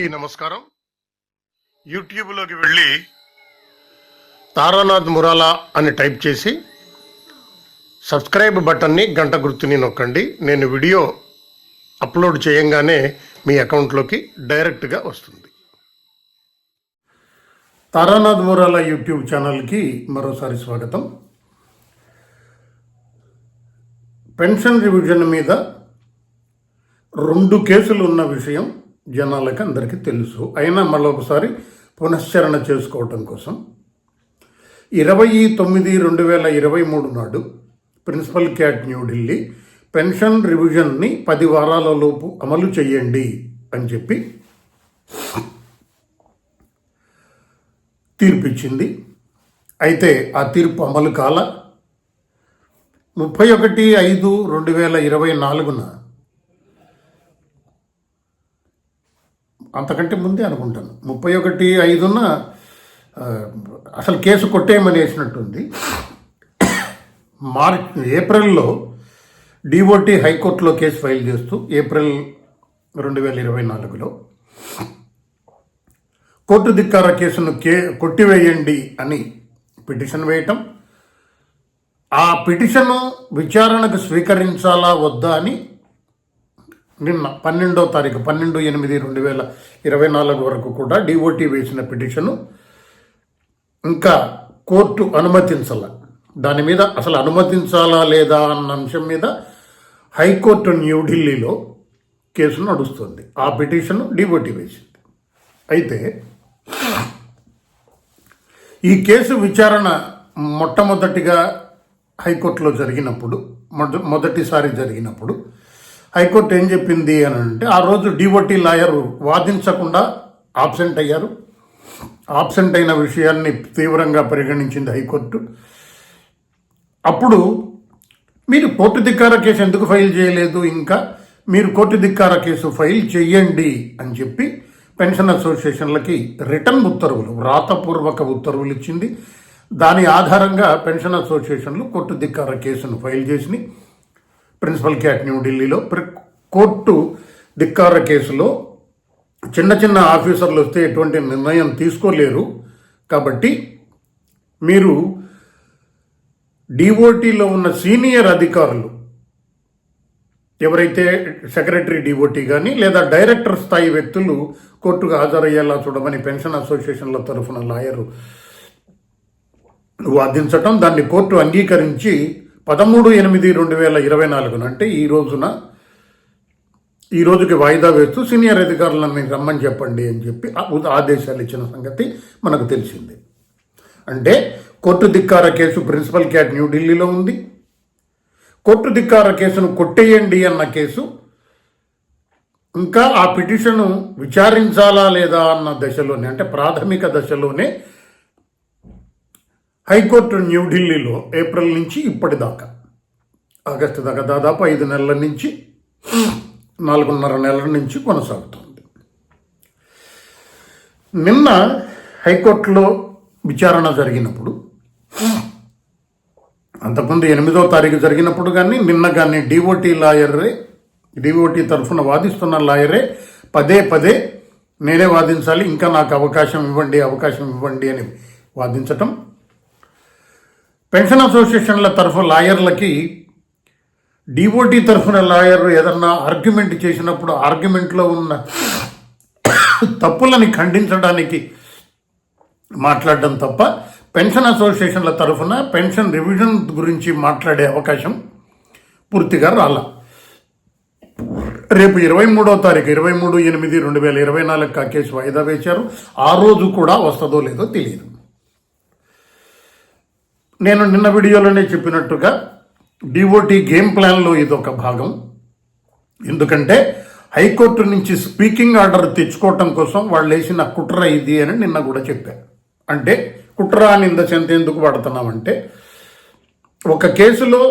అందరికీ నమస్కారం. యూట్యూబ్లోకి వెళ్ళి తారానాథ్ మురాలా అని టైప్ చేసి సబ్స్క్రైబ్ బటన్ని గంట గుర్తుని నొక్కండి. నేను వీడియో అప్లోడ్ చేయంగానే మీ అకౌంట్లోకి డైరెక్ట్గా వస్తుంది. తారానాథ్ మురాలా యూట్యూబ్ ఛానల్కి మరోసారి స్వాగతం. పెన్షన్ రివిజన్ మీద రెండు కేసులు ఉన్న విషయం. జనాలకి అందరికీ తెలుసు. అయినా మళ్ళీ ఒకసారి పునశ్చరణ చేసుకోవటం కోసం. ఇరవై తొమ్మిది రెండు వేల ఇరవై మూడు నాడు ప్రిన్సిపల్ క్యాట్ న్యూఢిల్లీ పెన్షన్ రివిజన్ని పది వారాలలోపు అమలు చేయండి అని చెప్పి తీర్పిచ్చింది. అయితే ఆ తీర్పు అమలు కాల ముప్పై ఒకటి ఐదు రెండు వేల ఇరవై నాలుగున అంతకంటే ముందే అనుకుంటాను. ముప్పై ఒకటి ఐదున అసలు కేసు కొట్టేయమనేసినట్టుంది. మార్చ్ ఏప్రిల్లో డిఓటి హైకోర్టులో కేసు ఫైల్ చేస్తూ ఏప్రిల్ రెండు వేల ఇరవై నాలుగులో కోర్టు ధిక్కార కేసును కే కొట్టివేయండి అని పిటిషన్ వేయటం. ఆ పిటిషను విచారణకు స్వీకరించాలా వద్దా అని నిన్న పన్నెండో తారీఖు పన్నెండు ఎనిమిది రెండు వేల ఇరవై నాలుగు వరకు కూడా డిఓటీ వేసిన పిటిషను ఇంకా కోర్టు అనుమతించాల. దాని మీద అసలు అనుమతించాలా లేదా అన్న అంశం మీద హైకోర్టు న్యూఢిల్లీలో కేసు నడుస్తుంది. ఆ పిటిషన్ డిఓటీ వేసింది. అయితే ఈ కేసు విచారణ మొట్టమొదటిగా హైకోర్టులో జరిగినప్పుడు మొద మొదటిసారి జరిగినప్పుడు హైకోర్టు ఏం చెప్పింది అని అంటే ఆ రోజు డిఓటి లాయర్ వాదించకుండా ఆబ్సెంట్ అయ్యారు. ఆబ్సెంట్ అయిన విషయాన్ని తీవ్రంగా పరిగణించింది హైకోర్టు. అప్పుడు మీరు కోర్టు ధిక్కార కేసు ఎందుకు ఫైల్ చేయలేదు ఇంకా? మీరు కోర్టు ధిక్కార కేసు ఫైల్ చేయండి అని చెప్పి పెన్షన్ అసోసియేషన్లకి రిటర్న్ ఉత్తర్వులు వ్రాతపూర్వక ఉత్తర్వులు ఇచ్చింది. దాని ఆధారంగా పెన్షన్ అసోసియేషన్లు కోర్టు ధిక్కార కేసును ఫైల్ చేసినాయి. ప్రిన్సిపల్ క్యాట్ న్యూఢిల్లీలో ప్రి- కోర్టు ధిక్కార కేసులో చిన్న చిన్న ఆఫీసర్లు వస్తే ఎటువంటి నిర్ణయం తీసుకోలేరు. కాబట్టి మీరు డిఓటీలో ఉన్న సీనియర్ అధికారులు ఎవరైతే సెక్రటరీ డిఓటీ కానీ లేదా డైరెక్టర్ స్థాయి వ్యక్తులు కోర్టుకు హాజరయ్యేలా చూడమని పెన్షన్ అసోసియేషన్ల తరఫున లాయరు వాదించటం దాన్ని కోర్టు అంగీకరించి పదమూడు ఎనిమిది రెండు వేల ఇరవై నాలుగున అంటే ఈ రోజున ఈ రోజుకి వాయిదా వేస్తూ సీనియర్ అధికారులను రమ్మని చెప్పండి అని చెప్పి ఆదేశాలు ఇచ్చిన సంగతి మనకు తెలిసింది. అంటే కోర్టు ధిక్కార కేసు ప్రిన్సిపల్ క్యాట్ న్యూఢిల్లీలో ఉంది. కోర్టు ధిక్కార కేసును కొట్టేయండి అన్న కేసు. ఇంకా ఆ పిటిషను విచారించాలా లేదా అన్న దశలోనే అంటే ప్రాథమిక దశలోనే హైకోర్టు న్యూఢిల్లీలో ఏప్రిల్ నుంచి ఇప్పటిదాకా. ఆగస్టు దాకా దాదాపు ఐదు నెలల నుంచి నాలుగున్నర నెలల నుంచి కొనసాగుతుంది. నిన్న హైకోర్టులో విచారణ జరిగినప్పుడు అంతకుముందు ఎనిమిదో తారీఖు జరిగినప్పుడు కానీ నిన్న కానీ డిఓటీ లాయరే డిఓటీ తరఫున వాదిస్తున్న లాయరే పదే పదే నేనే వాదించాలి ఇంకా నాకు అవకాశం ఇవ్వండి అవకాశం ఇవ్వండి అని వాదించటం పెన్షన్ అసోసియేషన్ల తరఫు లాయర్లకి డిఓటీ తరఫున లాయర్ ఏదన్నా ఆర్గ్యుమెంట్ చేసినప్పుడు ఆర్గ్యుమెంట్లో ఉన్న తప్పులని ఖండించడానికి మాట్లాడడం తప్ప పెన్షన్ అసోసియేషన్ల తరఫున పెన్షన్ రివిజన్ గురించి మాట్లాడే అవకాశం పూర్తిగా రాల. రేపు ఇరవై మూడో తారీఖు ఇరవై మూడు ఎనిమిది రెండు వేల ఇరవై నాలుగు కేసు వాయిదా వేశారు. ఆ రోజు కూడా వస్తుందో లేదో తెలియదు. నేను నిన్న వీడియోలోనే చెప్పినట్టుగా డిఓటి గేమ్ ప్లాన్లో ఇదొక భాగం. ఎందుకంటే హైకోర్టు నుంచి స్పీకింగ్ ఆర్డర్ తెచ్చుకోవటం కోసం వాళ్ళు వేసిన కుట్ర ఇది అని నిన్న కూడా చెప్పారు అంటే కుట్ర అని ఇంత చెంత ఎందుకు వాడుతున్నామంటే ఒక కేసులో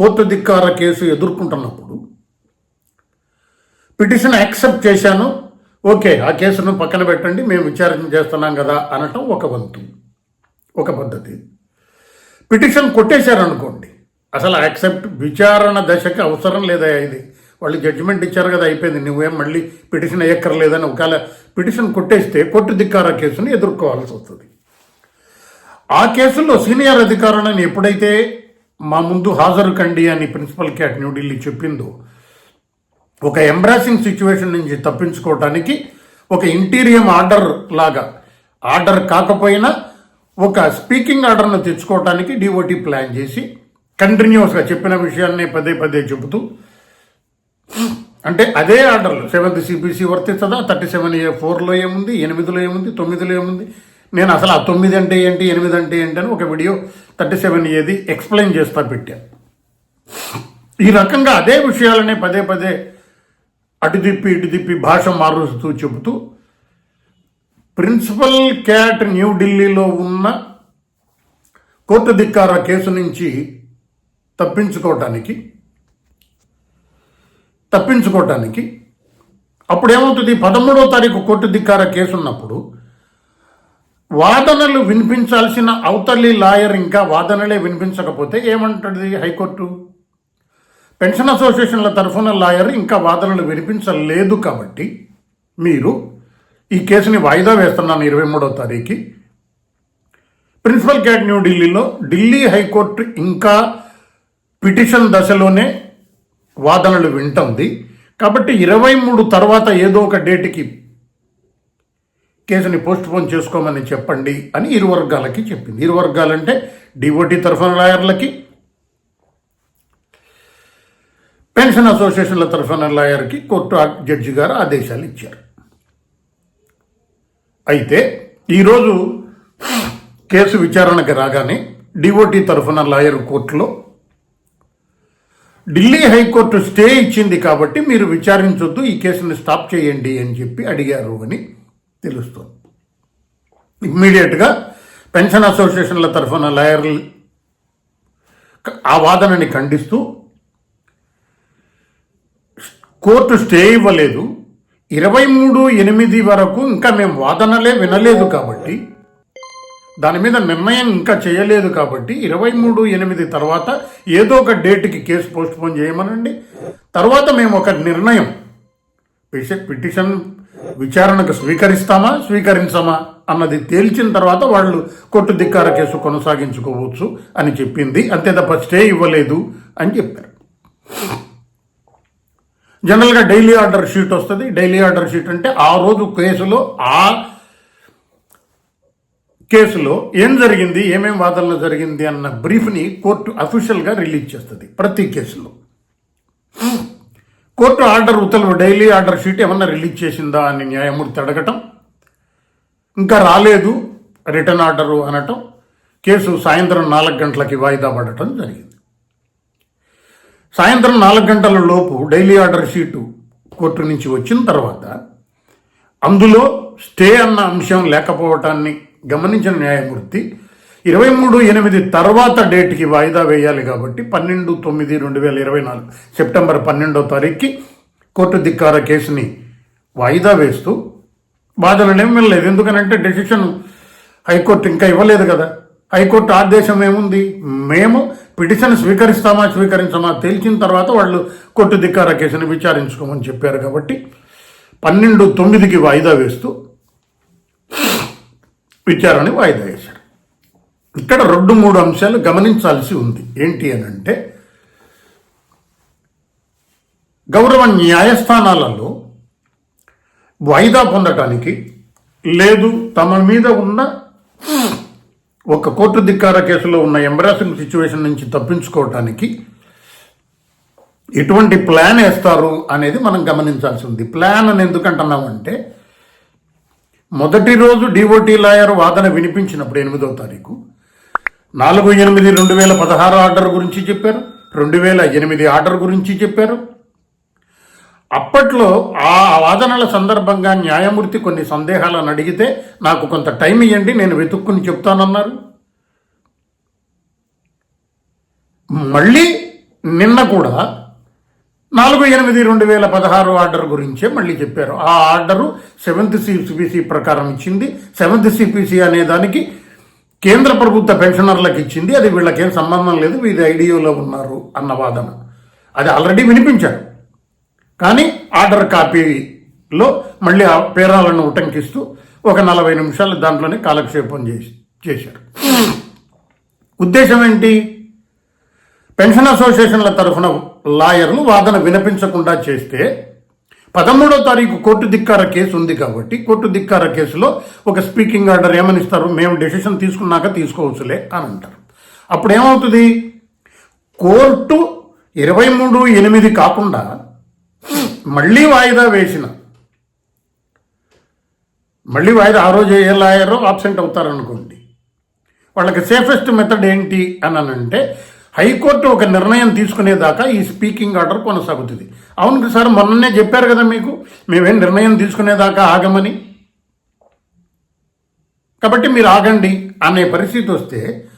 కోర్టు ధిక్కార కేసు ఎదుర్కొంటున్నప్పుడు పిటిషన్ యాక్సెప్ట్ చేశాను. ఓకే ఆ కేసును పక్కన పెట్టండి మేము విచారణ చేస్తున్నాం కదా అనటం ఒక వంతు ఒక పద్ధతి. పిటిషన్ కొట్టేశారనుకోండి. అసలు యాక్సెప్ట్ విచారణ దశకి అవసరం లేదా ఇది? వాళ్ళు జడ్జిమెంట్ ఇచ్చారు కదా అయిపోయింది. నువ్వేం మళ్ళీ పిటిషన్ ఎక్కర్లేదని ఒకవేళ పిటిషన్ కొట్టేస్తే కొట్టు ధిక్కార కేసుని ఎదుర్కోవాల్సి వస్తుంది. ఆ కేసులో సీనియర్ అధికారులను ఎప్పుడైతే మా ముందు హాజరు కండి అని ప్రిన్సిపల్ క్యాట్ న్యూఢిల్లీ చెప్పిందో ఒక ఎంబ్రాసింగ్ సిచ్యువేషన్ నుంచి తప్పించుకోవటానికి ఒక ఇంటీరియం ఆర్డర్ లాగా ఆర్డర్ కాకపోయినా ఒక స్పీకింగ్ ఆర్డర్ను తెచ్చుకోవటానికి డిఓటి ప్లాన్ చేసి కంటిన్యూస్గా చెప్పిన విషయాన్ని పదే పదే చెబుతూ అంటే అదే ఆర్డర్లు. సెవెంత్ సిపిసి వర్తిస్తుందా? థర్టీ సెవెన్ ఏ ఫోర్లో ఏముంది? ఎనిమిదిలో ఏముంది? తొమ్మిదిలో ఏముంది? నేను అసలు ఆ తొమ్మిది అంటే ఏంటి ఎనిమిది అంటే ఏంటి అని ఒక వీడియో థర్టీ సెవెన్ ఏది ఎక్స్ప్లెయిన్ చేస్తా పెట్టాను ఈ రకంగా అదే విషయాలనే పదే పదే అటు తిప్పి ఇటు తిప్పి భాష మారుస్తూ చెబుతూ ప్రిన్సిపల్ క్యాట్ న్యూఢిల్లీలో ఉన్న కోర్టు ధిక్కార కేసు నుంచి తప్పించుకోవటానికి తప్పించుకోవటానికి అప్పుడు ఏమవుతుంది పదమూడవ తారీఖు కోర్టు ధిక్కార కేసు ఉన్నప్పుడు వాదనలు వినిపించాల్సిన అవతలి లాయర్ ఇంకా వాదనలే వినిపించకపోతే ఏమంటుంది హైకోర్టు? పెన్షన్ అసోసియేషన్ల తరఫున లాయర్ ఇంకా వాదనలు వినిపించలేదు కాబట్టి మీరు ఈ కేసుని వాయిదా వేస్తున్నాను ఇరవై మూడవ తారీఖు ప్రిన్సిపల్ క్యాట్ న్యూఢిల్లీలో ఢిల్లీ హైకోర్టు ఇంకా పిటిషన్ దశలోనే వాదనలు వింటుంది. కాబట్టి ఇరవై మూడు తర్వాత ఏదో ఒక డేట్కి కేసుని పోస్ట్ పోన్ చేసుకోమని చెప్పండి అని ఇరు వర్గాలకి చెప్పింది. ఇరు వర్గాలంటే డివోటీ తరఫున లాయర్లకి పెన్షన్ అసోసియేషన్ల తరఫున లాయర్కి కోర్టు జడ్జి గారు ఆదేశాలు ఇచ్చారు. అయితే ఈరోజు కేసు విచారణకి రాగానే డిఓటి తరఫున లాయర్ కోర్టులో ఢిల్లీ హైకోర్టు స్టే ఇచ్చింది కాబట్టి మీరు విచారించొద్దు ఈ కేసుని స్టాప్ చేయండి అని చెప్పి అడిగారు అని తెలుస్తుంది. ఇమ్మీడియట్గా పెన్షన్ అసోసియేషన్ల తరఫున లాయర్లు ఆ వాదనని ఖండిస్తూ కోర్టు స్టే ఇవ్వలేదు ఇరవై మూడు ఎనిమిది వరకు ఇంకా మేము వాదనలే వినలేదు కాబట్టి దాని మీద నిర్ణయం ఇంకా చేయలేదు కాబట్టి ఇరవై మూడు ఎనిమిది తర్వాత ఏదో ఒక డేట్కి కేసు పోస్ట్పోన్ చేయమనండి. తర్వాత మేము ఒక నిర్ణయం. పిటిషన్ విచారణకు స్వీకరిస్తామా స్వీకరించమా అన్నది తేల్చిన తర్వాత వాళ్ళు కొట్టు ధిక్కార కేసు కొనసాగించుకోవచ్చు అని చెప్పింది. అంతే తప్ప స్టే ఇవ్వలేదు అని చెప్పారు. జనరల్గా డైలీ ఆర్డర్ షీట్ వస్తుంది. డైలీ ఆర్డర్ షీట్ అంటే ఆ రోజు కేసులో ఆ కేసులో ఏం జరిగింది ఏమేం వాదనలు జరిగింది అన్న బ్రీఫ్ని కోర్టు అఫీషియల్గా రిలీజ్ చేస్తుంది ప్రతి కేసులో. కోర్టు ఆర్డర్ ఉత్తర్వు డైలీ ఆర్డర్ షీట్ ఏమన్నా రిలీజ్ చేసిందా అని న్యాయమూర్తి అడగటం ఇంకా రాలేదు రిటర్న్ ఆర్డరు అనటం కేసు సాయంత్రం నాలుగు గంటలకి వాయిదా పడటం జరిగింది. సాయంత్రం నాలుగు గంటల లోపు డైలీ ఆర్డర్ షీటు కోర్టు నుంచి వచ్చిన తర్వాత అందులో స్టే అన్న అంశం లేకపోవటాన్ని గమనించిన న్యాయమూర్తి ఇరవై మూడు ఎనిమిది తర్వాత డేట్కి వాయిదా వేయాలి కాబట్టి పన్నెండు తొమ్మిది రెండు వేల ఇరవై నాలుగు సెప్టెంబర్ పన్నెండో తారీఖుకి కోర్టు ధిక్కార కేసుని వాయిదా వేస్తూ బాధలనేం వెళ్ళలేదు. ఎందుకనంటే డెసిషన్ హైకోర్టు ఇంకా ఇవ్వలేదు కదా. హైకోర్టు ఆదేశం ఏముంది? మేము పిటిషన్ స్వీకరిస్తామా స్వీకరించమా తేల్చిన తర్వాత వాళ్ళు కొట్టు ధిక్కార కేసుని విచారించుకోమని చెప్పారు కాబట్టి పన్నెండు తొమ్మిదికి వాయిదా వేస్తూ విచారణ వాయిదా వేశారు. ఇక్కడ రెండు మూడు అంశాలు గమనించాల్సి ఉంది. ఏంటి అని అంటే గౌరవ న్యాయస్థానాలలో వాయిదా పొందటానికి లేదు తమ మీద ఉన్న ఒక కోర్టు ధిక్కార కేసులో ఉన్న ఎంబరాసింగ్ సిచ్యువేషన్ నుంచి తప్పించుకోవటానికి ఎటువంటి ప్లాన్ వేస్తారు అనేది మనం గమనించాల్సి ఉంది ప్లాన్ అని ఎందుకంటున్నామంటే మొదటి రోజు డిఓటీ లాయర్ వాదన వినిపించినప్పుడు ఎనిమిదో తారీఖు నాలుగు ఎనిమిది రెండు వేల పదహారు ఆర్డర్ గురించి చెప్పారు రెండు వేల ఎనిమిది ఆర్డర్ గురించి చెప్పారు అప్పట్లో ఆ వాదనల సందర్భంగా న్యాయమూర్తి కొన్ని సందేహాలను అడిగితే నాకు కొంత టైం ఇవ్వండి నేను వెతుక్కుని చెప్తానన్నారు. మళ్ళీ నిన్న కూడా నాలుగు ఎనిమిది రెండు వేల పదహారు ఆర్డర్ గురించే మళ్ళీ చెప్పారు. ఆ ఆర్డరు సెవెంత్ సిపిసి ప్రకారం ఇచ్చింది. సెవెంత్ సిపిసి అనే దానికి కేంద్ర ప్రభుత్వ పెన్షనర్లకు ఇచ్చింది. అది వీళ్ళకేం సంబంధం లేదు వీళ్ళు ఐడియోలో ఉన్నారు అన్న వాదన. అది ఆల్రెడీ వినిపించారు. కానీ ఆర్డర్ కాపీలో మళ్ళీ ఆ పేరాలను ఉటంకిస్తూ ఒక నలభై నిమిషాలు దాంట్లోనే కాలక్షేపం చేసి చేశారు. ఉద్దేశం ఏంటి పెన్షన్ అసోసియేషన్ల తరఫున లాయర్లు వాదన వినిపించకుండా చేస్తే పదమూడో తారీఖు కోర్టు ధిక్కార కేసు ఉంది కాబట్టి కోర్టు ధిక్కార కేసులో ఒక స్పీకింగ్ ఆర్డర్ ఏమనిస్తారు? మేము డెసిషన్ తీసుకున్నాక తీసుకోవచ్చులే అని అంటారు. అప్పుడు ఏమవుతుంది కోర్టు ఇరవై మూడు ఎనిమిది కాకుండా మళ్ళీ వాయిదా వేసిన. మళ్ళీ వాయిదా ఆ రోజు ఏ లాయరో ఆబ్సెంట్ అవుతారనుకోండి. వాళ్ళకి సేఫెస్ట్ మెథడ్ ఏంటి అని అంటే హైకోర్టు ఒక నిర్ణయం తీసుకునేదాకా ఈ స్పీకింగ్ ఆర్డర్ కొనసాగుతుంది. అవును సార్ మొన్ననే చెప్పారు కదా మీకు మేమేం నిర్ణయం తీసుకునేదాకా ఆగమని? కాబట్టి మీరు ఆగండి అనే పరిస్థితి వస్తే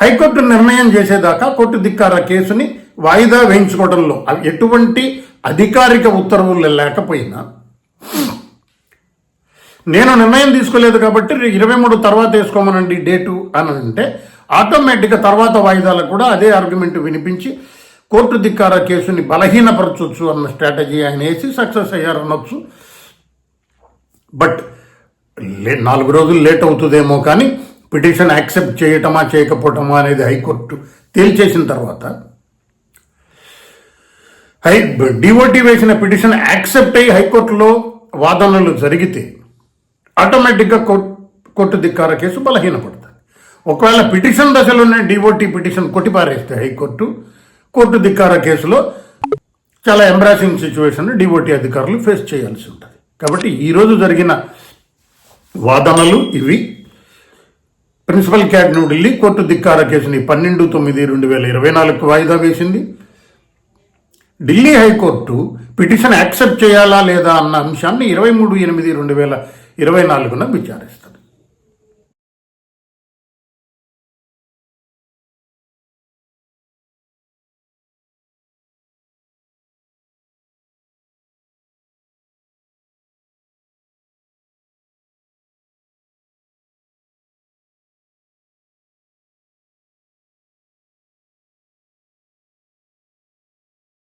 హైకోర్టు నిర్ణయం చేసేదాకా కోర్టు ధిక్కార కేసుని వాయిదా వేయించుకోవడంలో ఎటువంటి అధికారిక ఉత్తర్వులు లేకపోయినా నేను నిర్ణయం తీసుకోలేదు కాబట్టి ఇరవై మూడు తర్వాత వేసుకోమనండి డేటు అని అంటే ఆటోమేటిక్గా తర్వాత వాయిదాలకు కూడా అదే ఆర్గ్యుమెంట్ వినిపించి కోర్టు ధిక్కార కేసుని బలహీనపరచవచ్చు అన్న స్ట్రాటజీ ఆయన వేసి సక్సెస్ అయ్యారనొచ్చు. బట్ లే నాలుగు రోజులు లేట్ అవుతుందేమో కానీ పిటిషన్ యాక్సెప్ట్ చేయటమా చేయకపోవటమా అనేది హైకోర్టు తేల్చేసిన తర్వాత హై డిఓటి వేసిన పిటిషన్ యాక్సెప్ట్ అయ్యి హైకోర్టులో వాదనలు జరిగితే ఆటోమేటిక్గా కోర్టు కోర్టు ధిక్కార కేసు బలహీనపడుతుంది. ఒకవేళ పిటిషన్ దశలోనే డిఓటి పిటిషన్ కొట్టిపారేస్తే హైకోర్టు కోర్టు ధిక్కార కేసులో చాలా ఎంబ్రాసింగ్ సిచ్యువేషన్ డిఓటి అధికారులు ఫేస్ చేయాల్సి ఉంటుంది. కాబట్టి ఈరోజు జరిగిన వాదనలు ఇవి. ప్రిన్సిపల్ క్యాట్ న్యూఢిల్లీ కోర్టు ధిక్కార కేసుని పన్నెండు తొమ్మిది రెండు వేల ఇరవై నాలుగు వాయిదా వేసింది. ఢిల్లీ హైకోర్టు పిటిషన్ యాక్సెప్ట్ చేయాలా లేదా అన్న అంశాన్ని ఇరవై మూడు ఎనిమిది రెండు వేల ఇరవై నాలుగున విచారిస్తారు